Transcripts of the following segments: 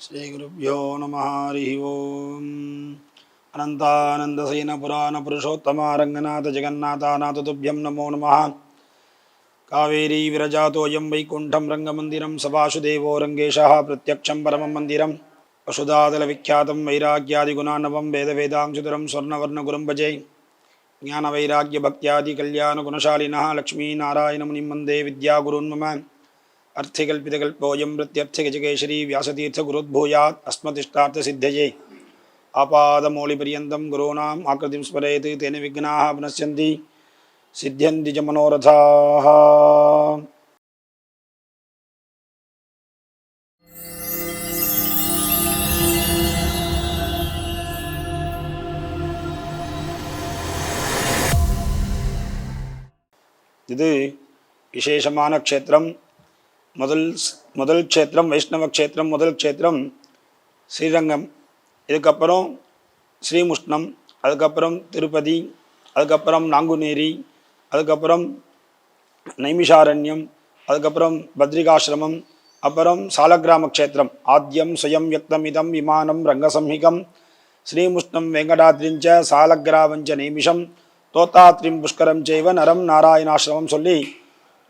ஸ்ரீகுருப்போ நம ஹரி ஓம். அனந்தானந்தசைன புராண புருஷோத்தமா ரங்கநாத ஜெகநாதாநாததுபியம் நமோ நம. காவேரி விரஜாத்தோயம் வைகுண்டம் ரங்கமந்திரம் சபாசுதேவோ ரங்கேஷா பிரத்யக்ஷம் பரமம் மந்திரம் வசுதாதலவிக்கியாதம் வைராக்கியாதிகுணானவம் வேதவேதாங்குதரம் ஸ்வர்ணவர்ணகுரும் பஜே ஞானவைராக்கியபக்தியாதி கல்யாணகுணசாலினா லக்ஷ்மீநாராயணமுனிம் வந்தே வித்யாகுருன்மம अर्थिकल्पितकल्पोऽयं प्रत्यर्थगजकेशरी व्यासतीर्थगुरुद्भूयात् अस्मदिष्टार्थसिद्धये आपादमौलिपर्यन्तं गुरूणाम् आकृतिं स्मरेत् तेन विघ्नाः पुनश्यन्ति सिद्ध्यन्ति च मनोरथाः இது விசேஷமான க்ஷேத்திரம் முதல் முதல் க்ஷேத்திரம் வைஷ்ணவ க்ஷேத்திரம் முதல் க்ஷேத்திரம் ஸ்ரீரங்கம். இதுக்கப்புறம் ஸ்ரீமுஷ்ணம் அதுக்கப்புறம் திருப்பதி அதுக்கப்புறம் நாங்குநேரி அதுக்கப்புறம் நைமிஷாரண்யம் அதுக்கப்புறம் பத்ரிகாசிரமம் அப்புறம் சாலக்கிராம க்ஷேத்திரம். ஆத்தியம் சுயம் வியக்தம் விமானம் ரங்கசம்ஹிகம் ஸ்ரீமுஷ்ணம் வெங்கடாத்ரிஞ்ச சாலக்கிராவஞ்ச நைமிஷம் தோத்தாத்ரிம் புஷ்கரம் செய்வ நரம் நாராயணாசிரமம் சொல்லி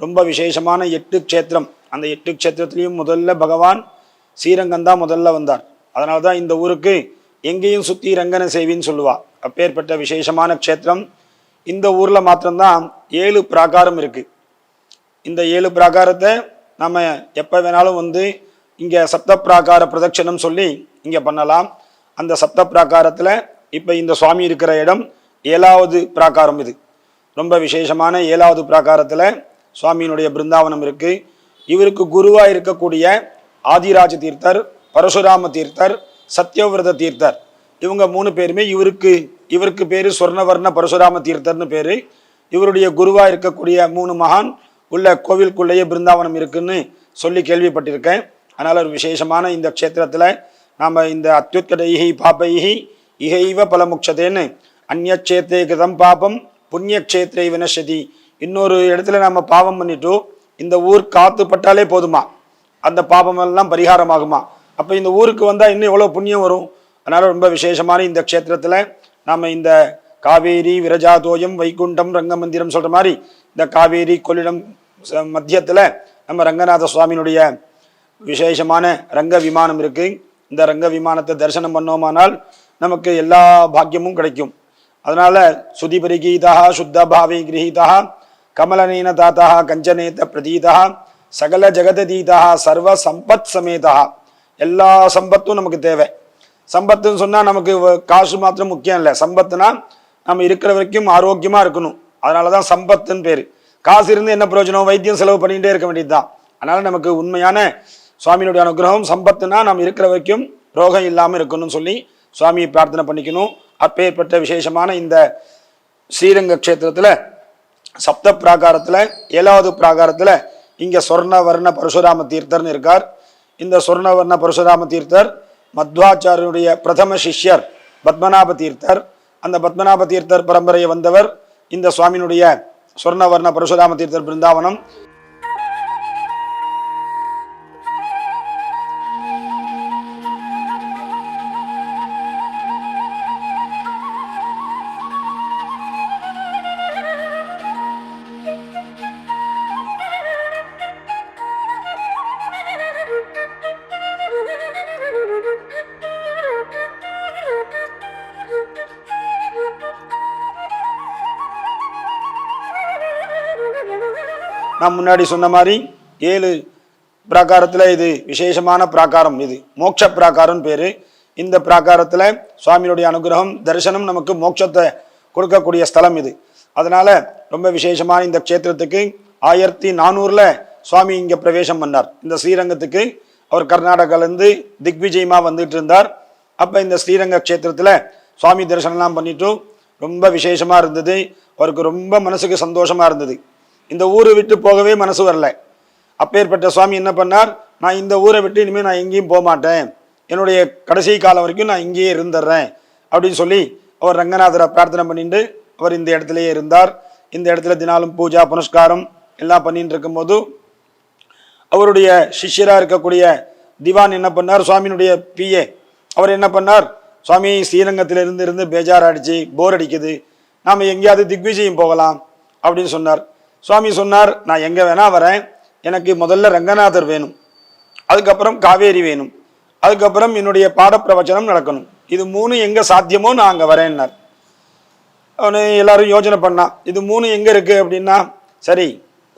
ரொம்ப விசேஷமான எட்டு க்ஷேத்திரம். அந்த எட்டு க்ஷேத்திரத்துலேயும் முதல்ல பகவான் ஸ்ரீரங்கம் தான் முதல்ல வந்தார். அதனால தான் இந்த ஊருக்கு எங்கேயும் சுற்றி ரங்கன சேவின்னு சொல்லுவாள் அப்பேற்பட்ட விசேஷமான க்ஷேத்திரம். இந்த ஊரில் மாத்திரம்தான் ஏழு பிராகாரம் இருக்குது இந்த ஏழு பிராகாரத்தை நம்ம எப்போ வேணாலும் வந்து இங்கே சப்த பிராகார பிரதட்சணம் சொல்லி இங்கே பண்ணலாம். அந்த சப்த பிராகாரத்தில் இப்போ இந்த சுவாமி இருக்கிற இடம் ஏழாவது பிராகாரம் இது. ரொம்ப விசேஷமான ஏழாவது பிராகாரத்தில் சுவாமியினுடைய பிருந்தாவனம் இருக்குது இவருக்கு குருவாக இருக்கக்கூடிய ஆதிராஜ தீர்த்தர் பரசுராம தீர்த்தர் சத்யவிரத தீர்த்தர். இவங்க மூணு பேருமே இவருக்கு இவருக்கு பேர் சொர்ணவர்ண பரசுராம தீர்த்தர்னு பேர். இவருடைய குருவாக இருக்கக்கூடிய மூணு மகான் உள்ள கோவிலுக்குள்ளேயே பிருந்தாவனம் இருக்குன்னு சொல்லி கேள்விப்பட்டிருக்கேன். அதனால் ஒரு விசேஷமான இந்த க்ஷேத்திரத்தில் நாம் இந்த அத்தியுத்கடைகி பாப்பைகி இகைவ பலமுக்ஷதேன்னு அந்நக்ஷேத்திரே கிருதம் பாபம் புண்ணியக்ஷேத்திரை வினசதி இன்னொரு இடத்துல நம்ம பாவம் பண்ணிட்டோம். இந்த ஊர் காத்து பட்டாலே போதுமா? அந்த பாபம் எல்லாம் பரிகாரமாகுமா? அப்போ இந்த ஊருக்கு வந்தால் இன்னும் எவ்வளோ புண்ணியம் வரும்? அதனால் ரொம்ப விசேஷமான இந்த க்ஷேத்திரத்தில் நாம் இந்த காவேரி விரஜாதோயம் வைகுண்டம் ரங்கமந்திரம் சொல்கிற மாதிரி இந்த காவேரி கொள்ளிடம் மத்தியத்தில் நம்ம ரங்கநாத சுவாமியினுடைய விசேஷமான ரங்க விமானம் இருக்குது இந்த ரங்க விமானத்தை தரிசனம் பண்ணோமானால் நமக்கு எல்லா பாக்கியமும் கிடைக்கும். அதனால் சுதிபரிகீதா சுத்த பாவி கிரகீதா கமலனேன தாத்தா கஞ்சனேத பிரதீதா சகல ஜெகததீதா சர்வ சம்பத் சமேதா எல்லா சம்பத்தும் நமக்கு தேவை. சம்பத்துன்னு சொன்னால் நமக்கு வ- காசு மாத்திரம் முக்கியம் இல்லை. சம்பத்துனா நம்ம இருக்கிற வரைக்கும் ஆரோக்கியமாக இருக்கணும். அதனால தான் சம்பத்துன்னு பேர். காசு இருந்து என்ன பிரயோஜனம்? வைத்தியம் செலவு பண்ணிகிட்டே இருக்க வேண்டியது தான் அதனால் நமக்கு உண்மையான சுவாமியினுடைய அனுகிரகம் சம்பத்துனா நம்ம இருக்கிற வரைக்கும் ரோகம் இல்லாமல் இருக்கணும்னு சொல்லி சுவாமியை பிரார்த்தனை பண்ணிக்கணும். அப்பேற்பட்ட விசேஷமான இந்த ஸ்ரீரங்க க்ஷேத்திரத்தில் சப்த பிராகாரத்தில் ஏழாவது பிராகாரத்தில் இங்கே சொர்ணவர்ண பரசுராம தீர்த்தர்னு இருக்கார். இந்த சொர்ணவர்ண பரசுராம தீர்த்தர் மத்வாச்சாரியனுடைய பிரதம சிஷ்யர் பத்மநாப தீர்த்தர். அந்த பத்மநாப தீர்த்தர் பரம்பரையை வந்தவர் இந்த சுவாமியினுடைய சொர்ணவர்ண பரசுராம தீர்த்தர் பிருந்தாவனம். நான் முன்னாடி சொன்ன மாதிரி ஏழு பிராகாரத்தில் இது விசேஷமான பிராகாரம் இது. மோட்ச பிராகாரம் பேர். இந்த பிராகாரத்தில் சுவாமியுடைய அனுகிரகம் தரிசனம் நமக்கு மோட்சத்தை கொடுக்கக்கூடிய ஸ்தலம் இது. அதனால் ரொம்ப விசேஷமான இந்த க்ஷேத்திரத்துக்கு ஆயிரத்தி நானூறில் சுவாமி இங்கே பிரவேசம் பண்ணார். இந்த ஸ்ரீரங்கத்துக்கு அவர் கர்நாடகாலேருந்து திக்விஜயமாக வந்துட்டு இருந்தார். அப்போ இந்த ஸ்ரீரங்க க்ஷேத்திரத்தில் சுவாமி தரிசனம்லாம் பண்ணிவிட்டு ரொம்ப விசேஷமாக இருந்தது. அவருக்கு ரொம்ப மனசுக்கு சந்தோஷமாக இருந்தது. இந்த ஊரை விட்டு போகவே மனசு வரல. அப்பேற்பட்ட சுவாமி என்ன பண்ணார்? நான் இந்த ஊரை விட்டு இனிமேல் நான் எங்கேயும் போக மாட்டேன். என்னுடைய கடைசி காலம் வரைக்கும் நான் இங்கேயே இருந்துடுறேன் அப்படின்னு சொல்லி அவர் ரங்கநாதரை பிரார்த்தனை பண்ணிட்டு அவர் இந்த இடத்துலயே இருந்தார். இந்த இடத்துல தினாலும் பூஜா புனஸ்காரம் எல்லாம் பண்ணிட்டு இருக்கும்போது அவருடைய சிஷ்யராக இருக்கக்கூடிய திவான் என்ன பண்ணார்? சுவாமியினுடைய பிஏ. அவர் என்ன பண்ணார்? சுவாமி ஸ்ரீரங்கத்தில் இருந்து இருந்து பேஜார் அடிச்சு போர் அடிக்குது. நாம் எங்கேயாவது திக்விஜயம் போகலாம் அப்படின்னு சொன்னார். சுவாமி சொன்னார் நான் எங்கே வேணால் வரேன். எனக்கு முதல்ல ரங்கநாதர் வேணும். அதுக்கப்புறம் காவேரி வேணும். அதுக்கப்புறம் என்னுடைய பாடப்பிரவச்சனம் நடக்கணும். இது மூணு எங்கே சாத்தியமோ நான் அங்கே வரேன்னார். அவனு எல்லாரும் யோசனை பண்ணான் இது மூணு எங்கே இருக்குது அப்படின்னா சரி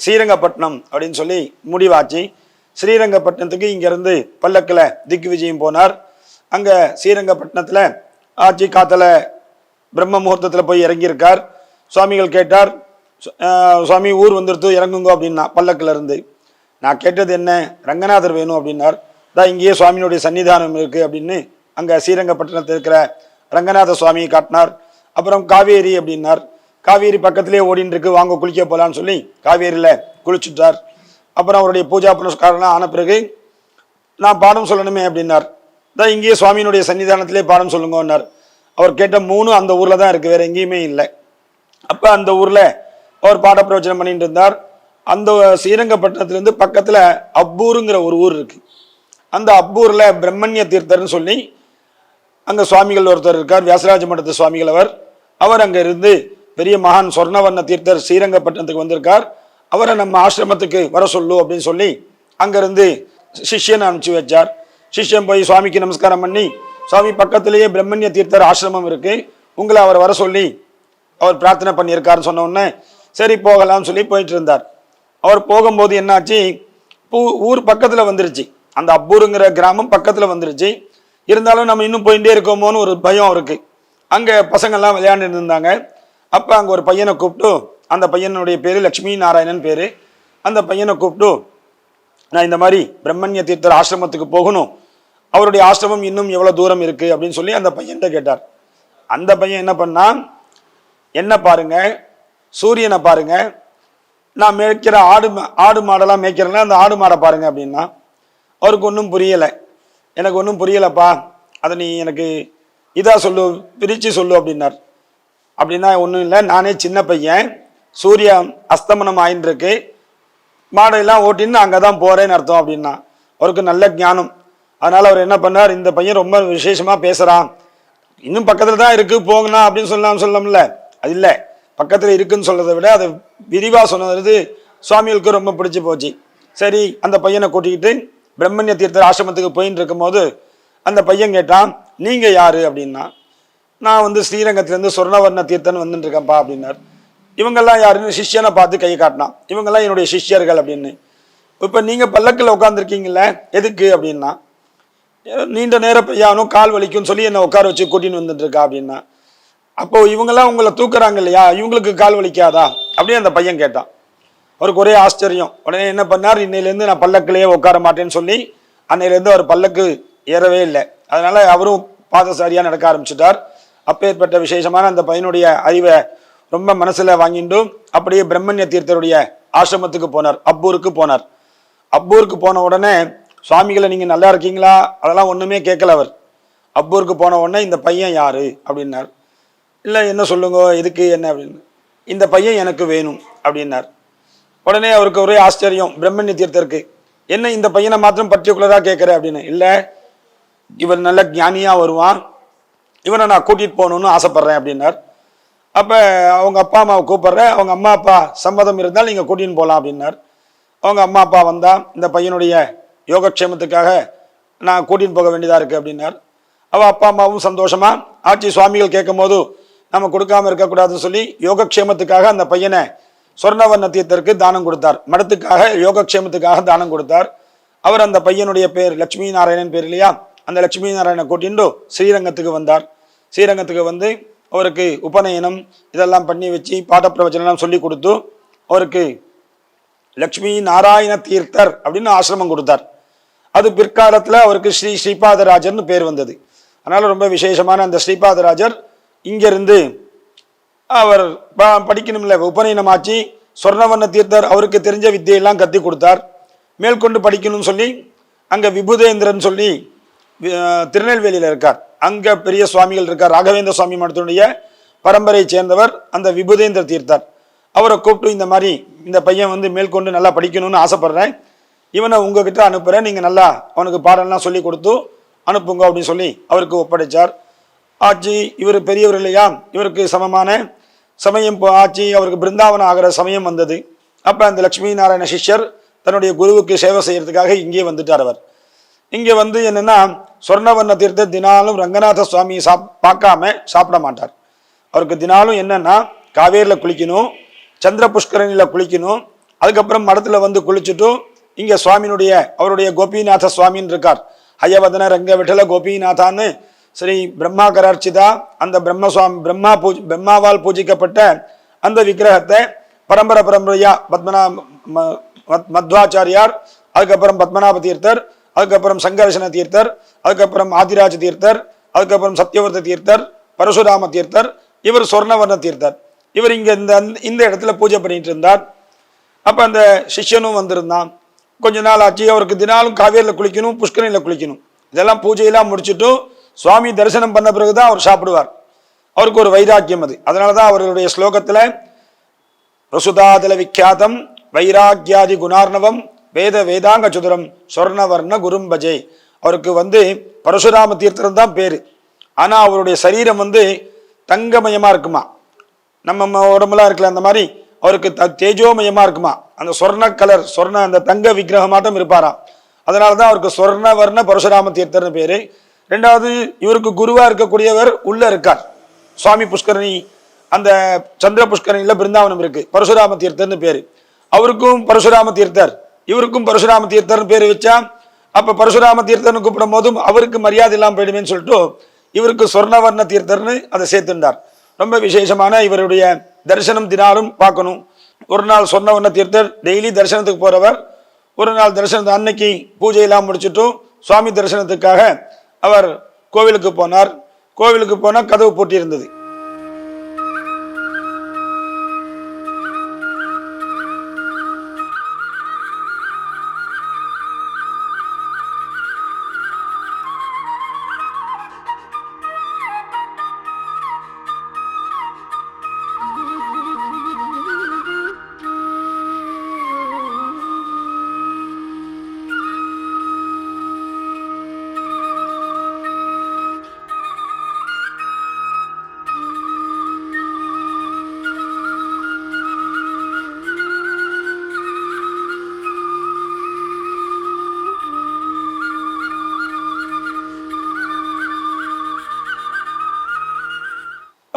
ஸ்ரீரங்கப்பட்டினம் அப்படின்னு சொல்லி முடிவாச்சு. ஸ்ரீரங்கப்பட்டினத்துக்கு இங்கேருந்து பல்லக்கில் திக்கு விஜயம் போனார். அங்கே ஸ்ரீரங்கப்பட்டினத்தில் ஆட்சி காத்தல பிரம்ம முகூர்த்தத்தில் போய் இறங்கியிருக்கார். சுவாமிகள் கேட்டார் சுவாமி ஊர் வந்துடுத்து இறங்குங்க அப்படின்னா பல்லக்கில் இருந்து. நான் கேட்டது என்ன? ரங்கநாதர் வேணும் அப்படின்னார். தான் இங்கேயே சுவாமியினுடைய சன்னிதானம் இருக்குது அப்படின்னு அங்கே ஸ்ரீரங்கப்பட்டினத்தில் இருக்கிற ரங்கநாத சுவாமியை காட்டினார். அப்புறம் காவேரி அப்படின்னார். காவேரி பக்கத்திலே ஓடின்னு இருக்கு வாங்க குளிக்க போகலான்னு சொல்லி காவேரியில் குளிச்சுட்டார். அப்புறம் அவருடைய பூஜா புனஸ்காரம்லாம் ஆன பிறகு நான் பாடம் சொல்லணுமே அப்படின்னார். தான் இங்கேயே சுவாமியினுடைய சன்னிதானத்திலே பாடம் சொல்லுங்கன்னார். அவர் கேட்ட மூணு அந்த ஊரில் தான் இருக்குது வேறு எங்கேயுமே இல்லை. அப்போ அந்த ஊரில் அவர் பாட பிரவச்சனம் பண்ணிட்டு இருந்தார். அந்த ஸ்ரீரங்கப்பட்டினத்துலேருந்து பக்கத்தில் அப்பூருங்கிற ஒரு ஊர் இருக்கு. அந்த அப்பூரில் பிரம்மண்ய தீர்த்தர்னு சொல்லி அங்கே சுவாமிகள் ஒருத்தர் இருக்கார் வியாசராஜ மடத்து சுவாமிகள் அவர். அவர் அங்கே இருந்து பெரிய மகான் சொர்ணவர்ண தீர்த்தர் ஸ்ரீரங்கப்பட்டினத்துக்கு வந்திருக்கார். அவரை நம்ம ஆசிரமத்துக்கு வர சொல்லு அப்படின்னு சொல்லி அங்கேருந்து சிஷ்யன் அனுப்பிச்சு வச்சார். சிஷ்யன் போய் சுவாமிக்கு நமஸ்காரம் பண்ணி சுவாமி பக்கத்திலேயே பிரம்மண்ய தீர்த்தர் ஆசிரமம் இருக்குது உங்களை அவர் வர சொல்லி அவர் பிரார்த்தனை பண்ணியிருக்காருன்னு சொன்ன சரி போகலாம்னு சொல்லி போயிட்டு இருந்தார் அவர் போகும்போது என்னாச்சு? பூ ஊர் பக்கத்தில் வந்துருச்சு. அந்த அப்பூருங்கிற கிராமம் பக்கத்தில் வந்துருச்சு. இருந்தாலும் நம்ம இன்னும் போயிட்டே இருக்கோமோன்னு ஒரு பயம் அவருக்கு. அங்கே பசங்கள்லாம் விளையாண்டுட்டு இருந்தாங்க. அப்போ அங்கே ஒரு பையனை கூப்பிட்டு அந்த பையனுடைய பேர் லக்ஷ்மி நாராயணன் பேர். அந்த பையனை கூப்பிட்டு நான் இந்த மாதிரி பிரம்மண்ய தீர்த்தர் ஆசிரமத்துக்கு போகணும். அவருடைய ஆசிரமம் இன்னும் எவ்வளோ தூரம் இருக்குது அப்படின்னு சொல்லி அந்த பையன்கிட்ட கேட்டார். அந்த பையன் என்ன பண்ணான்? என்ன பாருங்கள் சூரியனை பாருங்க. நான் மேய்க்கிற ஆடு மா- ஆடு மாடெல்லாம் மேய்க்கிறேன்னா அந்த ஆடு மாடை பாருங்க அப்படின்னா அவருக்கு ஒன்றும் புரியலை. எனக்கு ஒன்றும் புரியலைப்பா. அதை நீ எனக்கு இதாக சொல்லு பிரித்து சொல்லு அப்படின்னார். அப்படின்னா ஒன்றும் இல்லை. நானே சின்ன பையன். சூரிய அஸ்தமனம் ஆயின்னு இருக்கு மாடையெல்லாம் ஓட்டின்னு அங்கே தான் போகிறேன்னு அர்த்தம் அப்படின்னா அவருக்கு நல்ல ஞானம். அதனால் அவர் என்ன பண்ணார்? இந்த பையன் ரொம்ப விசேஷமாக பேசுகிறான் இன்னும் பக்கத்தில் தான் இருக்குது போங்கண்ணா அப்படின்னு சொல்லலாம் சொல்லலாம்ல. அது இல்லை. பக்கத்தில் இருக்குன்னு சொல்கிறத விட அதை விரிவாக சொன்னது சுவாமிகளுக்கு ரொம்ப பிடிச்சி போச்சு. சரி அந்த பையனை கூட்டிக்கிட்டு பிரம்மண்ய தீர்த்தர் ஆசிரமத்துக்கு போயின்னு இருக்கும்போது அந்த பையன் கேட்டான் நீங்கள் யார்? அப்படின்னா நான் வந்து ஸ்ரீரங்கத்திலேருந்து சொர்ணவர்ண தீர்த்தன் வந்துட்டு இருக்கேன்ப்பா அப்படின்னார். இவங்கெல்லாம் யாருன்னு? சிஷ்யனை பார்த்து கை காட்டினான். இவங்கெல்லாம் என்னுடைய சிஷ்யர்கள் அப்படின்னு. இப்போ நீங்கள் பல்லக்கில் உட்காந்துருக்கீங்களே எதுக்கு? அப்படின்னா நீண்ட நேரம் பையானும் கால் வலிக்கும்னு சொல்லி என்னை உட்கார வச்சு கூட்டின்னு வந்துட்டுருக்கா அப்படின்னா அப்போ இவங்கெல்லாம் உங்களை தூக்குறாங்க இல்லையா? இவங்களுக்கு கால் வலிக்காதா? அப்படின்னு அந்த பையன் கேட்டான். அவருக்கு ஒரே ஆச்சரியம். உடனே என்ன பண்ணார்? இன்னையிலேருந்து நான் பல்லக்கிலேயே உட்கார மாட்டேன்னு சொல்லி அன்னையிலேருந்து அவர் பல்லக்கு ஏறவே இல்லை. அதனால அவரும் பாதசாரியாக நடக்க ஆரம்பிச்சிட்டார். அப்பேற்பட்ட விசேஷமான அந்த பையனுடைய அறிவை ரொம்ப மனசில் வாங்கிட்டும் அப்படியே பிரம்மண்ய தீர்த்தருடைய ஆசிரமத்துக்கு போனார். அப்பூருக்கு போனார். அப்பூருக்கு போன உடனே சுவாமிகளை நீங்கள் நல்லா இருக்கீங்களா? அதெல்லாம் ஒன்றுமே கேட்கல அவர். அப்பூருக்கு போன உடனே இந்த பையன் யாரு? அப்படின்னார். இல்லை என்ன சொல்லுங்க எதுக்கு என்ன அப்படின்னு. இந்த பையன் எனக்கு வேணும் அப்படின்னார். உடனே அவருக்கு ஒரே ஆச்சரியம் பிரம்மண்ய தீர்த்தருக்கு. என்ன இந்த பையனை மாத்திரம் பர்டிகுலராக கேட்குற அப்படின்னு. இல்லை இவர் நல்ல ஞானியாக வருவான். இவனை நான் கூட்டிகிட்டு போகணும்னு ஆசைப்பட்றேன் அப்படின்னார். அப்போ அவங்க அப்பா அம்மாவை கூப்பிட்றேன் அவங்க அம்மா அப்பா சம்மதம் இருந்தால் நீங்கள் கூட்டின்னு போகலாம் அப்படின்னார். அவங்க அம்மா அப்பா வந்தால் இந்த பையனுடைய யோகக்ஷேமத்துக்காக நான் கூட்டின்னு போக வேண்டியதாக இருக்குது அப்படின்னார். அவள் அப்பா அம்மாவும் சந்தோஷமாக ஆட்சி சுவாமிகள் கேட்கும் போது நம்ம கொடுக்காம இருக்கக்கூடாதுன்னு சொல்லி யோகக்ஷேமத்துக்காக அந்த பையனை சொர்ணவர்ண தீர்த்தருக்கு தானம் கொடுத்தார். மடத்துக்காக யோகக்ஷேமத்துக்காக தானம் கொடுத்தார். அவர் அந்த பையனுடைய பேர் லட்சுமி நாராயணன் பேர் இல்லையா? அந்த லட்சுமி நாராயண கூட்டிண்டு ஸ்ரீரங்கத்துக்கு வந்தார். ஸ்ரீரங்கத்துக்கு வந்து அவருக்கு உபநயனம் இதெல்லாம் பண்ணி வச்சு பாடப்பிரவச்சனம் சொல்லி கொடுத்து அவருக்கு லக்ஷ்மி நாராயண தீர்த்தர் அப்படின்னு ஆசிரமம் கொடுத்தார். அது பிற்காலத்தில் அவருக்கு ஸ்ரீ ஸ்ரீபாதராஜர்னு பேர் வந்தது. அதனால் ரொம்ப விசேஷமான அந்த ஸ்ரீபாதராஜர் இங்கிருந்து அவர் ப- படிக்கணும்ல உபநயனமாச்சு. சொர்ணவர்ண தீர்த்தர் அவருக்கு தெரிஞ்ச வித்தியெல்லாம் கற்றுக் கொடுத்தார். மேற்கொண்டு படிக்கணும்னு சொல்லி அங்கே விபுதேந்திரன் சொல்லி திருநெல்வேலியில் இருக்கார். அங்கே பெரிய சுவாமிகள் இருக்கார். ராகவேந்திர சுவாமி மடத்தினுடைய பரம்பரையை சேர்ந்தவர் அந்த விபுதேந்திர தீர்த்தர். அவரை கூப்பிட்டு இந்த மாதிரி இந்த பையன் வந்து மேற்கொண்டு நல்லா படிக்கணும்னு ஆசைப்பட்றேன். இவனை உங்ககிட்ட அனுப்புகிறேன் நீங்கள் நல்லா அவனுக்கு பாடம்லாம் சொல்லி கொடுத்து அனுப்புங்க அப்படின்னு சொல்லி அவருக்கு ஒப்படைச்சார். ஆட்சி இவர் பெரியவர் இல்லையா? இவருக்கு சமமான சமயம் இப்போ ஆட்சி அவருக்கு பிருந்தாவனம் ஆகிற சமயம் வந்தது. அப்போ அந்த லக்ஷ்மி நாராயண சிஷ்யர் தன்னுடைய குருவுக்கு சேவை செய்கிறதுக்காக இங்கே வந்துட்டார் அவர். இங்கே வந்து என்னென்னா சொர்ணவர்ண தீர்த்த தினாலும் ரங்கநாத சுவாமியை சாப் பார்க்காம சாப்பிட மாட்டார். அவருக்கு தினாலும் என்னென்னா காவேரியில் குளிக்கணும் சந்திர புஷ்கரணியில் குளிக்கணும் அதுக்கப்புறம் மடத்தில் வந்து குளிச்சுட்டும் இங்கே சுவாமியினுடைய அவருடைய கோபிநாத சுவாமின்னு இருக்கார். ஹயவதன ரங்க விட்டல கோபிநாதான்னு சரி பிரம்மா அர்ச்சிதா அந்த பிரம்மசுவாமி பிரம்மா பூஜ் பிரம்மாவால் பூஜிக்கப்பட்ட அந்த விக்கிரகத்தை பரம்பரை பரம்பரையா பத்மநா ம- மத்- மத்வாச்சாரியார் அதுக்கப்புறம் பத்மநாப தீர்த்தர் அதுக்கப்புறம் சங்கர்ஷன தீர்த்தர் அதுக்கப்புறம் ஆதிராஜ தீர்த்தர் அதுக்கப்புறம் சத்யவர்த்த தீர்த்தர் பரசுராம தீர்த்தர் இவர் சொர்ணவர்ண தீர்த்தர். இவர் இங்கே இந்த இந்த இடத்துல பூஜை பண்ணிட்டு இருந்தார். அப்போ அந்த சிஷ்யனும் வந்திருந்தான். கொஞ்ச நாள் ஆச்சு அவருக்கு தினாலும் காவேரியில் குளிக்கணும் புஷ்கரணியில் குளிக்கணும். இதெல்லாம் பூஜையெல்லாம் முடிச்சுட்டும் சுவாமி தரிசனம் பண்ண பிறகுதான் அவர் சாப்பிடுவார். அவருக்கு ஒரு வைராக்கியம் அது. அதனால தான் அவர்களுடைய ஸ்லோகத்தில் ரசுதாதல விக்யாதம் வைராக்கியாதி குணார்ணவம் வேத வேதாங்க சுதரம் சொர்ணவர்ண குரும்பஜே. அவருக்கு வந்து பரசுராம தீர்த்தம் தான் பேரு. ஆனா அவருடைய சரீரம் வந்து தங்கமயமா இருக்குமா? நம்ம உடம்புலாம் இருக்கல அந்த மாதிரி அவருக்கு த தேஜோமயமா இருக்குமா? அந்த சொர்ண கலர் சொர்ண அந்த தங்க விக்கிரகமாட்டம் இருப்பாராம். அதனால தான் அவருக்கு சொர்ணவர்ண பரசுராம தீர்த்தர்னு பேரு. ரெண்டாவது இவருக்கு குருவா இருக்கக்கூடியவர் உள்ள இருக்கார். சுவாமி புஷ்கரணி அந்த சந்திர புஷ்கரணியில் பிருந்தாவனம் இருக்கு. பரசுராம தீர்த்தர்னு பேரு. அவருக்கும் பரசுராம தீர்த்தர். இவருக்கும் பரசுராம தீர்த்தர்னு பேர் வச்சா அப்ப பரசுராம தீர்த்தர்னு கூப்பிடும் போதும் அவருக்கு மரியாதை இல்லாமல் போயிடுமேன்னு சொல்லிட்டு இவருக்கு சொர்ணவர்ண தீர்த்தர்னு அதை சேர்த்துண்டார். ரொம்ப விசேஷமான இவருடைய தரிசனம் தினாலும் பார்க்கணும். ஒரு நாள் சொர்ணவர்ண தீர்த்தர் டெய்லி தரிசனத்துக்கு போறவர். ஒரு நாள் தரிசனத்தை அன்னைக்கு பூஜையெல்லாம் முடிச்சுட்டும் சுவாமி தரிசனத்துக்காக அவர் கோவிலுக்கு போனார். கோவிலுக்கு போனால் கதவு பூட்டியிருந்தது.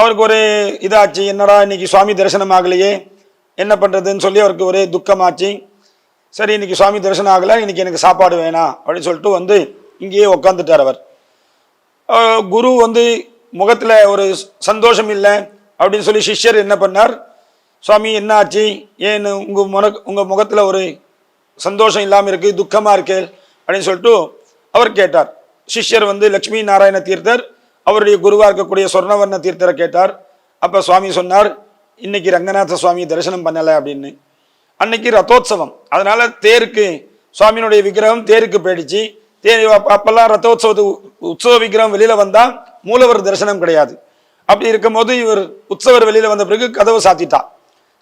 அவருக்கு ஒரு இதாச்சு என்னடா இன்றைக்கி சுவாமி தரிசனம் ஆகலையே? என்ன பண்ணுறதுன்னு சொல்லி அவருக்கு ஒரே துக்கமாச்சு. சரி இன்றைக்கி சுவாமி தரிசனம் ஆகலை இன்னைக்கு எனக்கு சாப்பாடு வேணாம் அப்படின்னு சொல்லிட்டு வந்து இங்கேயே உட்காந்துட்டார் அவர். குரு வந்து முகத்தில் ஒரு சந்தோஷம் இல்லை அப்படின்னு சொல்லி சிஷ்யர் என்ன பண்ணார்? சுவாமி என்ன ஆச்சு ஏன் உங்கள் முன உங்கள் முகத்தில் ஒரு சந்தோஷம் இல்லாமல் இருக்குது துக்கமாக இருக்கு அப்படின்னு சொல்லிட்டு அவர் கேட்டார். சிஷ்யர் வந்து லக்ஷ்மி நாராயண தீர்த்தர் அவருடைய குருவாக இருக்கக்கூடிய சொர்ணவர்ண தீர்த்தரை கேட்டார். அப்போ சுவாமி சொன்னார் இன்னைக்கு ரங்கநாத சுவாமி தரிசனம் பண்ணலை அப்படின்னு. அன்னைக்கு ரத்தோத்சவம் அதனால தேருக்கு சுவாமியினுடைய விக்கிரகம் தேருக்கு போயிடுச்சு. தேர் அப்பெல்லாம் ரத்தோத்சவத்து உற்சவ விக்கிரகம் வெளியில் வந்தால் மூலவர் தரிசனம் கிடையாது. அப்படி இருக்கும்போது இவர் உற்சவர் வெளியில் வந்த பிறகு கதவு சாத்திட்டா.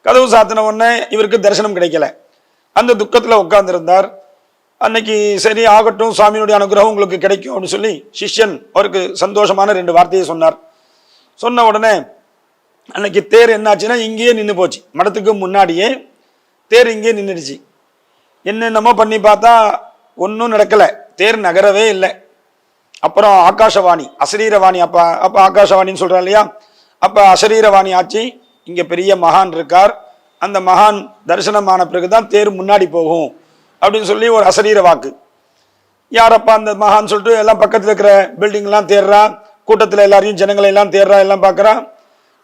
கதவு சாத்தின உடனே இவருக்கு தரிசனம் கிடைக்கல. அந்த துக்கத்தில் உட்கார்ந்திருந்தார். அன்னைக்கு சரி ஆகட்டும் சுவாமியினுடைய அனுகிரகம் உங்களுக்கு கிடைக்கும் அப்படின்னு சொல்லி சிஷ்யன் அவருக்கு சந்தோஷமான ரெண்டு வார்த்தையை சொன்னார். சொன்ன உடனே அன்னைக்கு தேர் என்னாச்சுன்னா இங்கேயே நின்று போச்சு. மடத்துக்கு முன்னாடியே தேர் இங்கேயே நின்றுடுச்சு என்னென்னமோ பண்ணி பார்த்தா ஒன்றும் நடக்கலை. தேர் நகரவே இல்லை. அப்புறம் ஆகாஷவாணி அசரீரவாணி அப்போ அப்போ ஆகாஷவாணின்னு சொல்கிறா இல்லையா? அப்போ அசரீரவாணி ஆச்சு. இங்கே பெரிய மகான் இருக்கார். அந்த மகான் தரிசனமான பிறகு தான் தேர் முன்னாடி போகும். அப்படின்னு சொல்லி ஒரு அசரீர வாக்கு. யாரப்பா அந்த மகான் சொல்லிட்டு எல்லாம் பக்கத்தில் இருக்கிற பில்டிங்லாம் தேடுறா கூட்டத்தில் எல்லாரையும் ஜனங்களை எல்லாம் தேடுறா எல்லாம் பார்க்குறா?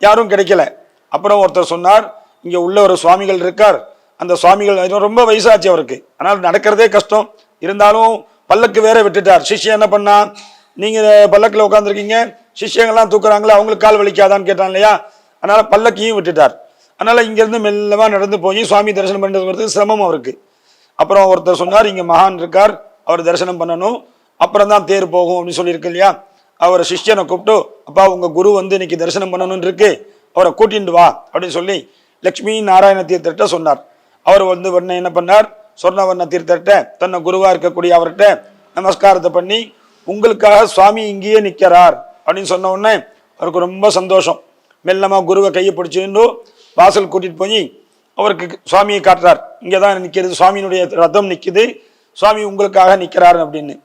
யாரும் கிடைக்கல. அப்புறம் ஒருத்தர் சொன்னார் இங்கே உள்ள ஒரு சுவாமிகள் இருக்கார். அந்த சுவாமிகள் ரொம்ப வயசாச்சு அவருக்கு. ஆனால் நடக்கிறதே கஷ்டம். இருந்தாலும் பல்லக்கு வேற விட்டுட்டார். சிஷ்யன் என்ன பண்ணா நீங்கள் பல்லக்கில் உட்காந்துருக்கீங்க சிஷ்யங்கள்லாம் தூக்குறாங்களே அவங்களுக்கு கால் வலிக்காதான்னு கேட்டான் இல்லையா? அதனால் பல்லக்கையும் விட்டுட்டார். அதனால் இங்கேருந்து மெல்லமாக நடந்து போய் சுவாமி தரிசனம் பண்ணுறதுங்கிறது சிரமம் அவருக்கு. அப்புறம் ஒருத்தர் சொன்னார் இங்கே மகான் இருக்கார் அவர் தரிசனம் பண்ணணும் அப்புறம் தான் தேர் போகும் அப்படின்னு சொல்லியிருக்கு இல்லையா? அவரை சிஷ்யனை கூப்பிட்டு அப்பா உங்கள் குரு வந்து இன்னைக்கு தரிசனம் பண்ணணும்னு இருக்கு அவரை கூட்டிட்டு வா அப்படின்னு சொல்லி லக்ஷ்மி நாராயண தீர்த்தர்கிட்ட சொன்னார். அவர் வந்து உடனே என்ன பண்ணார் சொர்ணவர்ண தீர்த்தர்கிட்ட தன்னை குருவாக இருக்கக்கூடிய அவர்கிட்ட நமஸ்காரத்தை பண்ணி உங்களுக்காக சுவாமி இங்கேயே நிற்கிறார் அப்படின்னு சொன்ன உடனே அவருக்கு ரொம்ப சந்தோஷம். மெல்லமாக குருவை கையை பிடிச்சிருந்தோ வாசல் கூட்டிகிட்டு போய் அவருக்கு சுவாமியை காட்டுறார். இங்கே தான் நிற்கிறது. சுவாமியினுடைய ரதம் நிற்குது. சுவாமி உங்களுக்காக நிற்கிறார் அப்படின்னு.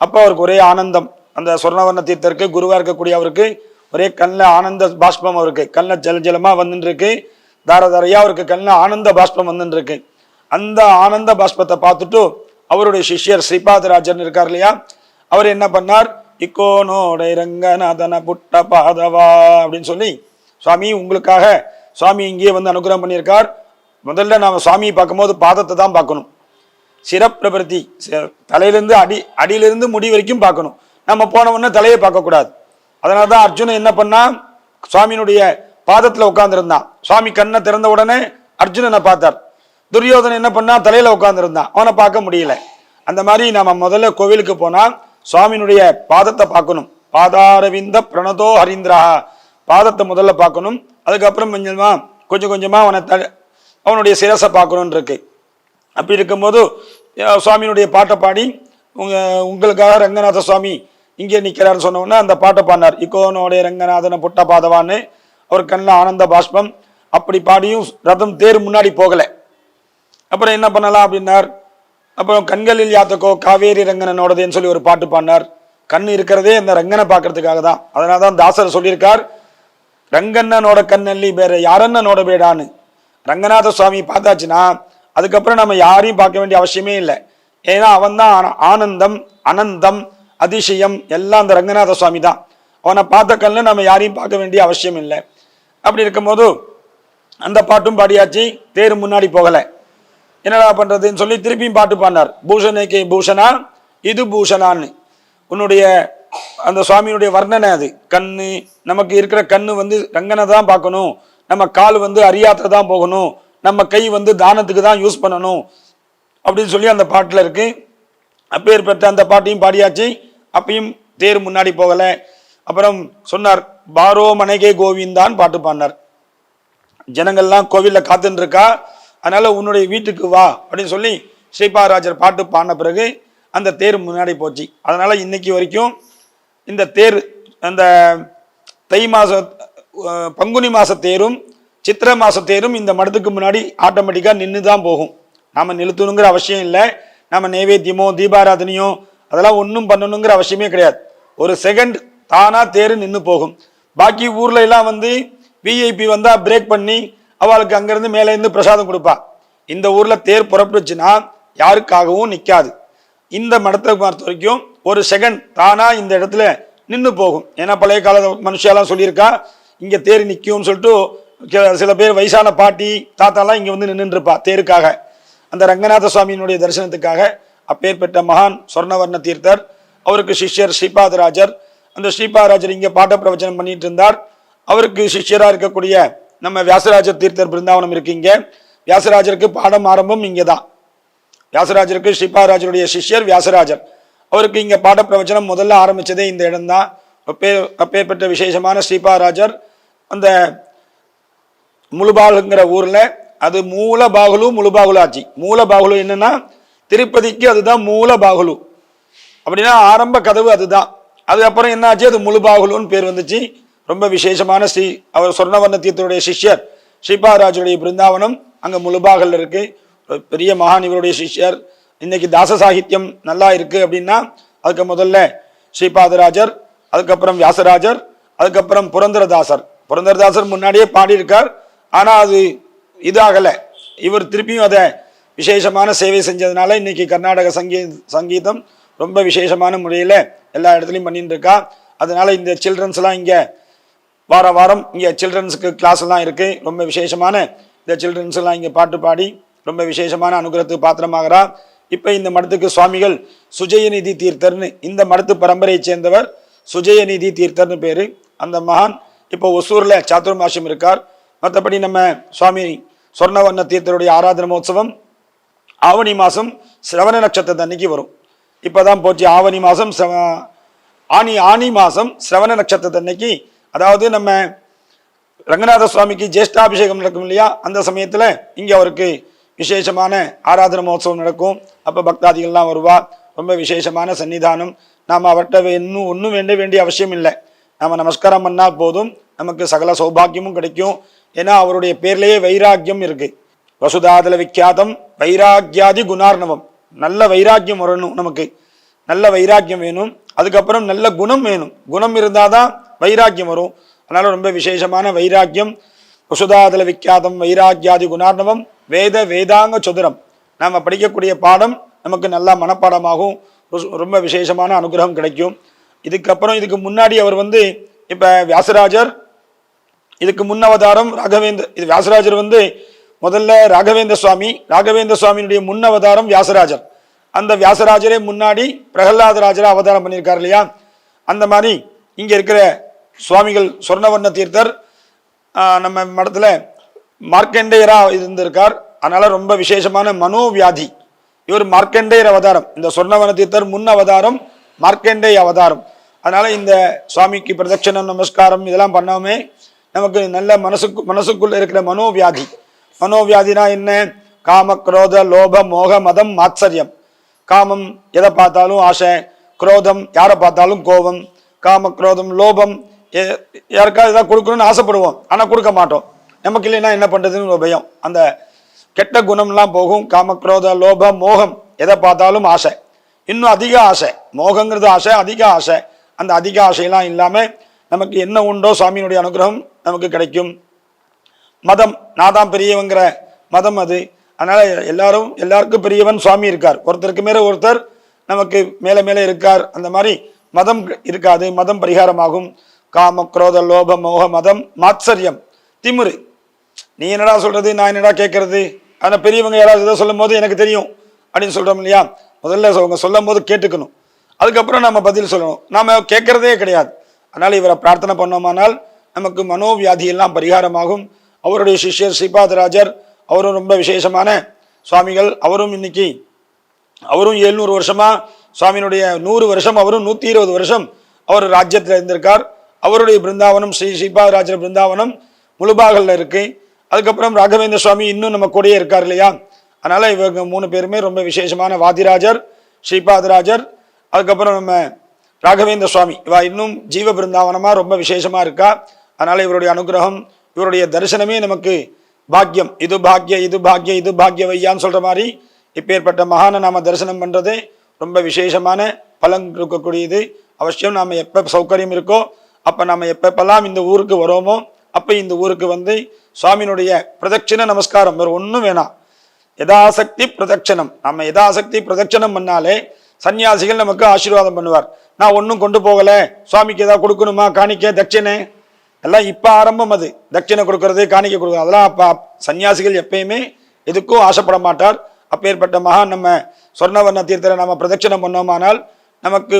அப்போ அவருக்கு ஒரே ஆனந்தம். அந்த சொர்ணவர்ண தீர்த்தருக்கு குருவாக இருக்கக்கூடிய அவருக்கு ஒரே கண்ணில் ஆனந்த பாஷ்பம் அவருக்கு. கண்ணில் ஜல ஜலமாக வந்துட்டுருக்கு தார அவருக்கு கண்ணில் ஆனந்த பாஷ்பம் வந்துட்டுருக்கு அந்த ஆனந்த பாஷ்பத்தை பார்த்துட்டு அவருடைய சிஷ்யர் ஸ்ரீபாதராஜன் இருக்கார் இல்லையா? அவர் என்ன பண்ணார்? இக்கோனோட ரங்கநாதன புட்ட பாதவா அப்படின்னு சொல்லி சுவாமி உங்களுக்காக சுவாமி இங்கேயே வந்து அனுகிரகம் பண்ணியிருக்கார். முதல்ல நாம் சுவாமியை பார்க்கும்போது பாதத்தை தான் பார்க்கணும். சிரப்பிரபர்த்தி தலையிலேருந்து அடி அடியிலிருந்து முடி வரைக்கும் பார்க்கணும். நம்ம போன உடனே தலையை பார்க்கக்கூடாது. அதனால தான் அர்ஜுனன் என்ன பண்ணால் சுவாமியினுடைய பாதத்தில் உட்காந்துருந்தான் சுவாமி கண்ணை திறந்த உடனே அர்ஜுனனை பார்த்தார். துரியோதனை என்ன பண்ணால் தலையில் உட்காந்துருந்தான் அவனை பார்க்க முடியல. அந்த மாதிரி நாம் முதல்ல கோவிலுக்கு போனால் சுவாமியினுடைய பாதத்தை பார்க்கணும். பாதாரவிந்த பிரணதோ ஹரீந்திரா. பாதத்தை முதல்ல பார்க்கணும். அதுக்கப்புறம் கொஞ்சமாக கொஞ்சம் கொஞ்சமாக அவனை த அவனுடைய சிரசை பார்க்கணும்னு இருக்கு அப்படி இருக்கும்போது சுவாமியினுடைய பாட்டை பாடி உங்கள் உங்களுக்காக ரங்கநாத சுவாமி இங்கே நிற்கிறாருன்னு சொன்ன அந்த பாட்டை பாடினார். இக்கோனுடைய ரங்கநாதனை புட்ட பாதவான்னு அவர் கண்ணில் ஆனந்த பாஷ்பம் அப்படி பாடியும் ரதம் தேர் முன்னாடி போகலை. அப்புறம் என்ன பண்ணலாம் அப்படின்னார். அப்புறம் கண்களில் யாத்தக்கோ காவேரி ரங்கனனோடதேன்னு சொல்லி ஒரு பாட்டு பாடினார். கண் இருக்கிறதே இந்த ரங்கனை பார்க்கறதுக்காக தான். அதனால தான் தாசர் சொல்லியிருக்கார் ரங்கண்ணனோட கண்ணல்லி வேற யாரண்ணனோட பேடான்னு ரங்கநாத சுவாமி பார்த்தாச்சுன்னா அதுக்கப்புறம் நம்ம யாரையும் பார்க்க வேண்டிய அவசியமே இல்லை. ஏன்னா அவன் தான் ஆனந்தம் அனந்தம் அதிசயம் எல்லாம் அந்த ரங்கநாத சுவாமி தான். அவனை பார்த்த கண்ணில் நம்ம யாரையும் பார்க்க வேண்டிய அவசியம் இல்லை. அப்படி இருக்கும்போது அந்த பாட்டும் பாடியாச்சு தேர் முன்னாடி போகலை. என்னடா பண்ணுறதுன்னு சொல்லி திருப்பியும் பாட்டு பாடினார். பூஷணைக்கு பூஷணா இது பூஷணான்னு. உன்னுடைய அந்த சுவாமியுடைய வர்ணனை அது. கண்ணு நமக்கு இருக்கிற கண்ணு வந்து ரங்கனை தான் பார்க்கணும். நம்ம கால் வந்து அறியாத்த தான் போகணும். நம்ம கை வந்து தானத்துக்கு தான் யூஸ் பண்ணணும். அப்படின்னு சொல்லி அந்த பாட்டில் இருக்கு. பெற்ற அந்த பாட்டையும் பாடியாச்சு. அப்பையும் தேர் முன்னாடி போகலை. அப்புறம் சொன்னார் பாரோ மனைகே கோவிந்தான் பாட்டு பாடினார். ஜனங்கள்லாம் கோவிலில் காத்துன்னு இருக்கா அதனால உன்னுடைய வீட்டுக்கு வா அப்படின்னு சொல்லி ஸ்ரீபாராஜர் பாட்டு பாடின பிறகு அந்த தேர் முன்னாடி போச்சு. அதனால் இன்னைக்கு வரைக்கும் இந்த தேர் அந்த தை மாச பங்குனி மாதத்தேரும் தேரும் சித்திரை மாச தேரும் இந்த மடத்துக்கு முன்னாடி ஆட்டோமேட்டிக்காக நின்று தான் போகும். நாம நிறுத்தணுங்கிற அவசியம் இல்லை. நம்ம நைவேத்தியமோ தீபாராதனையோ அதெல்லாம் ஒன்றும் பண்ணணுங்கிற அவசியமே கிடையாது. ஒரு செகண்ட் தானாக தேர் நின்று போகும். பாக்கி ஊரில் எல்லாம் வந்து விஐபி வந்தால் பிரேக் பண்ணி அவளுக்கு அங்கேருந்து மேலே இருந்து பிரசாதம் கொடுப்பா. இந்த ஊரில் தேர் புறப்பட்டுச்சுன்னா யாருக்காகவும் நிற்காது இந்த மடத்தை பொறுத்த வரைக்கும் ஒரு செகண்ட் தானா இந்த இடத்துல நின்று போகும். ஏன்னா பழைய கால மனுஷாலாம் சொல்லியிருக்கா இங்கே தேர் நிற்கும்னு சொல்லிட்டு சில பேர் வயசான பாட்டி தாத்தாலாம் இங்கே வந்து நின்றுருப்பா தேருக்காக. அந்த ரங்கநாத சுவாமியினுடைய தரிசனத்துக்காக அப்பேற்பட்ட மகான் சொர்ணவர்ண தீர்த்தர் அவருக்கு சிஷ்யர் ஸ்ரீபாதராஜர். அந்த ஸ்ரீபாதராஜர் இங்கே பாட்ட பிரவச்சனம் பண்ணிட்டு இருந்தார் அவருக்கு சிஷ்யராக இருக்கக்கூடிய நம்ம வியாசராஜர் தீர்த்தர் பிருந்தாவனம் இருக்கீங்க வியாசராஜருக்கு பாடம் ஆரம்பம் இங்கே தான் வியாசராஜருக்கு ஸ்ரீபாதராஜருடைய சிஷ்யர் வியாசராஜர். அவருக்கு இங்கே பாட பிரவச்சனம் முதல்ல ஆரம்பிச்சதே இந்த இடம்தான். அப்பே அப்பேற்பட்ட விசேஷமான ஸ்ரீபாராஜர் அந்த முழுபாகுங்கிற ஊரில் அது மூல பாகுலு முழுபாகுலு ஆச்சு மூல பாகுலு என்னென்னா திருப்பதிக்கு அதுதான் மூல பாகுலு அப்படின்னா ஆரம்ப கதவு அதுதான். அதுக்கப்புறம் என்ன ஆச்சு அது முழுபாகுலுன்னு பேர் வந்துச்சு. ரொம்ப விசேஷமான ஸ்ரீ அவர் சொர்ணவர்ண தீர்த்தருடைய சிஷ்யர் ஸ்ரீபாராஜருடைய பிருந்தாவனம் அங்கே முழுபாகல் இருக்குது ஒரு பெரிய மகான் இவருடைய சிஷ்யர். இன்னைக்கு தாச சாகித்யம் நல்லா இருக்குது அப்படின்னா அதுக்கு முதல்ல ஸ்ரீபாதராஜர் அதுக்கப்புறம் வியாசராஜர் அதுக்கப்புறம் புரந்தரதாசர். புரந்தரதாசர் முன்னாடியே பாடியிருக்கார். ஆனால் அது இதாகலை. இவர் திருப்பியும் அதை விசேஷமான சேவை செஞ்சதுனால இன்னைக்கு கர்நாடக சங்கீ சங்கீதம் ரொம்ப விசேஷமான முறையில் எல்லா இடத்துலையும் பண்ணிட்டு இருக்கா அதனால இந்த சில்ட்ரன்ஸ்லாம் இங்கே வார வாரம் இங்கே சில்ட்ரன்ஸுக்கு கிளாஸ் எல்லாம் இருக்கு. ரொம்ப விசேஷமான இந்த சில்ட்ரன்ஸ் எல்லாம் இங்கே பாட்டு பாடி ரொம்ப விசேஷமான அனுகிரகத்துக்கு பாத்திரமாகிறா. இப்போ இந்த மடத்துக்கு சுவாமிகள் சுஜயநிதி தீர்த்தர்னு இந்த மடத்து பரம்பரையைச் சேர்ந்தவர் சுஜயநிதி தீர்த்தர்னு பேர் அந்த மகான் இப்போ ஒசூரில் சாத்துர்மாசியம் இருக்கார். மற்றபடி நம்ம சுவாமி சொர்ணவர்ண தீர்த்தருடைய ஆராதன மகோத்சவம் ஆவணி மாதம் சிரவண நட்சத்திரத்து அன்னைக்கு வரும். இப்போதான் போச்சு ஆவணி மாதம் ஆனி ஆனி மாதம் சிரவண நட்சத்திரத்து அன்னைக்கு. அதாவது நம்ம ரங்கநாத சுவாமிக்கு ஜேஷ்டாபிஷேகம் நடக்கும் இல்லையா? அந்த சமயத்தில் இங்கே அவருக்கு விசேஷமான ஆராதன மகோத்சவம் நடக்கும். அப்போ பக்தாதிகள்லாம் வருவா ரொம்ப விசேஷமான சன்னிதானம். நாம் அவர்கிட்ட இன்னும் ஒன்றும் வேண்ட வேண்டிய அவசியம் இல்லை. நம்ம நமஸ்காரம் பண்ணால் போதும். நமக்கு சகல சௌபாக்கியமும் கிடைக்கும். ஏன்னா அவருடைய பேர்லேயே வைராக்கியம் இருக்கு. வசுதாதல விக்கியாதம் வைராக்கியாதி குணார்ணவம். நல்ல வைராக்கியம் வரணும் நமக்கு. நல்ல வைராக்கியம் வேணும். அதுக்கப்புறம் நல்ல குணம் வேணும். குணம் இருந்தால் தான் வைராக்கியம் வரும். அதனால் ரொம்ப விசேஷமான வைராக்கியம். வசுதாதல விக்கியாதம் வைராக்கியாதி குணார்ணவம் வேத வேதாங்க சுதரம். நாம் படிக்கக்கூடிய பாடம் நமக்கு நல்லா மனப்பாடமாகும். ரொம்ப விசேஷமான அனுகிரகம் கிடைக்கும். இதுக்கப்புறம் இதுக்கு முன்னாடி அவர் வந்து இப்போ வியாசராஜர் இதுக்கு முன்னவதாரம் ராகவேந்திர இது வியாசராஜர் வந்து முதல்ல ராகவேந்திர சுவாமி ராகவேந்திர சுவாமியினுடைய முன்னவதாரம் வியாசராஜர். அந்த வியாசராஜரே முன்னாடி பிரகலாதராஜரை அவதாரம் பண்ணியிருக்கார் இல்லையா? அந்த மாதிரி இங்கே இருக்கிற சுவாமிகள் சொர்ணவர்ண தீர்த்தர் நம்ம மடத்தில் மார்க்கண்டேயராக இருந்திருக்கார். அதனால் ரொம்ப விசேஷமான மனோவியாதி. இவர் மார்க்கண்டேயர் அவதாரம். இந்த சொர்ணவன தீர்த்தர் முன் அவதாரம் மார்க்கண்டேய அவதாரம். அதனால இந்த சுவாமிக்கு பிரதட்சணம் நமஸ்காரம் இதெல்லாம் பண்ணாமே நமக்கு நல்ல மனசுக்கு மனசுக்குள்ள இருக்கிற மனோவியாதி. மனோவியாதினா என்ன? காம குரோத லோப மோக மதம் மாத்சரியம். காமம் எதை பார்த்தாலும் ஆசை குரோதம் யாரை பார்த்தாலும் கோபம். காம குரோதம் லோபம் எ- யாருக்காவது எதாவது கொடுக்கணும்னு ஆசைப்படுவோம். ஆனால் கொடுக்க மாட்டோம். நமக்கு இல்லைன்னா என்ன பண்ணுறதுன்னு ஒரு பயம். அந்த கெட்ட குணம்லாம் போகும். காமக்ரோத லோபம் மோகம். எதை பார்த்தாலும் ஆசை. இன்னும் அதிக ஆசை. மோகங்கிறது ஆசை அதிக ஆசை. அந்த அதிக ஆசையெல்லாம் இல்லாமல் நமக்கு என்ன உண்டோ சுவாமியினுடைய அனுகிரகம் நமக்கு கிடைக்கும். மதம். நான் தான் பெரியவங்கிற மதம் அது. அதனால் எல்லாரும் எல்லாருக்கும் பெரியவன் சுவாமி இருக்கார். ஒருத்தருக்கு மேலே ஒருத்தர் நமக்கு மேலே மேலே இருக்கார். அந்த மாதிரி மதம் இருக்காது. மதம் பரிகாரமாகும். காம குரோத லோப மோக மதம் மாத்சரியம். திமுரு. நீ என்னடா சொல்கிறது நான் என்னடா கேட்கறது? ஆனால் பெரியவங்க யாராவது ஏதோ சொல்லும் போது எனக்கு தெரியும் அப்படின்னு சொல்கிறோம் இல்லையா? முதல்ல அவங்க சொல்லும் போது கேட்டுக்கணும். அதுக்கப்புறம் நம்ம பதில் சொல்லணும். நாம் கேட்கறதே கிடையாது. அதனால் இவரை பிரார்த்தனை பண்ணோமானால் நமக்கு மனோவியாதி எல்லாம் பரிகாரமாகும். அவருடைய சிஷ்யர் ஸ்ரீபாதராஜர் அவரும் ரொம்ப விசேஷமான சுவாமிகள். அவரும் இன்னைக்கு அவரும் எழுநூறு வருஷமா சுவாமியினுடைய நூறு வருஷம் அவரும் நூற்றி இருபது வருஷம் அவர் ராஜ்யத்தில் இருந்திருக்கார். அவருடைய பிருந்தாவனம் ஸ்ரீ ஸ்ரீபாதராஜர் பிருந்தாவனம் முழுபாகல்ல இருக்குது அதுக்கப்புறம் ராகவேந்திர சுவாமி இன்னும் நம்ம கூடயே இருக்கார் இல்லையா? அதனால இவங்க மூணு பேருமே ரொம்ப விசேஷமான வாதிராஜர் ஸ்ரீபாதராஜர் அதுக்கப்புறம் நம்ம ராகவேந்திர சுவாமி. இவா இன்னும் ஜீவ பிருந்தாவனமாக ரொம்ப விசேஷமாக இருக்கா? அதனால இவருடைய அனுகிரகம் இவருடைய தரிசனமே நமக்கு பாக்கியம். இது பாக்கிய இது பாக்கிய இது பாக்கிய வையான்னு சொல்கிற மாதிரி இப்பேற்பட்ட மகானை நாம தரிசனம் பண்ணுறது ரொம்ப விசேஷமான பலன் இருக்கக்கூடியது அவசியம் நாம் எப்போ சௌகரியம் இருக்கோ அப்போ நாம் எப்பப்பெல்லாம் இந்த ஊருக்கு வரோமோ அப்போ இந்த ஊருக்கு வந்து சுவாமியினுடைய பிரதட்சிண நமஸ்காரம் வேறு ஒன்றும் வேணாம். யதாசக்தி பிரதட்சணம். நம்ம யதாசக்தி பிரதட்சணம் பண்ணாலே சன்னியாசிகள் நமக்கு ஆசீர்வாதம் பண்ணுவார். நான் ஒன்றும் கொண்டு போகலை. சுவாமிக்கு ஏதாவது கொடுக்கணுமா? காணிக்க தட்சிணை. எல்லாம் இப்போ ஆரம்பம் அது. தட்சிணை கொடுக்கறது காணிக்க கொடுக்கறது. அதெல்லாம் அப்போ சன்னியாசிகள் எப்பயுமே எதுக்கும் ஆசைப்பட மாட்டார். அப்பேற்பட்ட மகா நம்ம சொர்ணவர்ண தீர்த்தரை நம்ம பிரதட்சணம் பண்ணோமானால் நமக்கு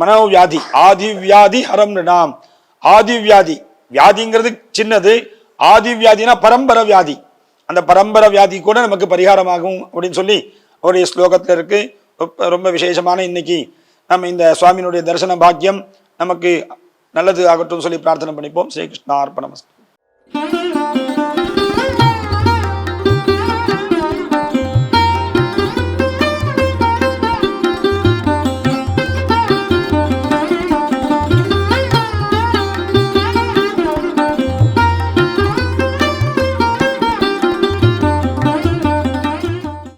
மனோவியாதி ஆதி வியாதி ஹரம் நாம். ஆதி வியாதி வியாதிங்கிறது சின்னது ஆதி வியாதினா பரம்பரை வியாதி. அந்த பரம்பரை வியாதி கூட நமக்கு பரிகாரமாகும் அப்படின்னு சொல்லி அவருடைய ஸ்லோகத்தில் இருக்கு. ரொம்ப- விசேஷமான இன்னைக்கு நம்ம இந்த சுவாமியினுடைய தரிசன பாக்கியம் நமக்கு நல்லது ஆகட்டும் சொல்லி பிரார்த்தனை பண்ணிப்போம். ஸ்ரீகிருஷ்ணா அர்ப்பணமஸ்து